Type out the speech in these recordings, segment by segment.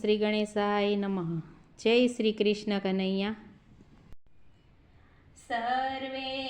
શ્રી ગણેશાય નમઃ. જય શ્રી કૃષ્ણ કનૈયા. સર્વે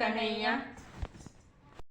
கணையா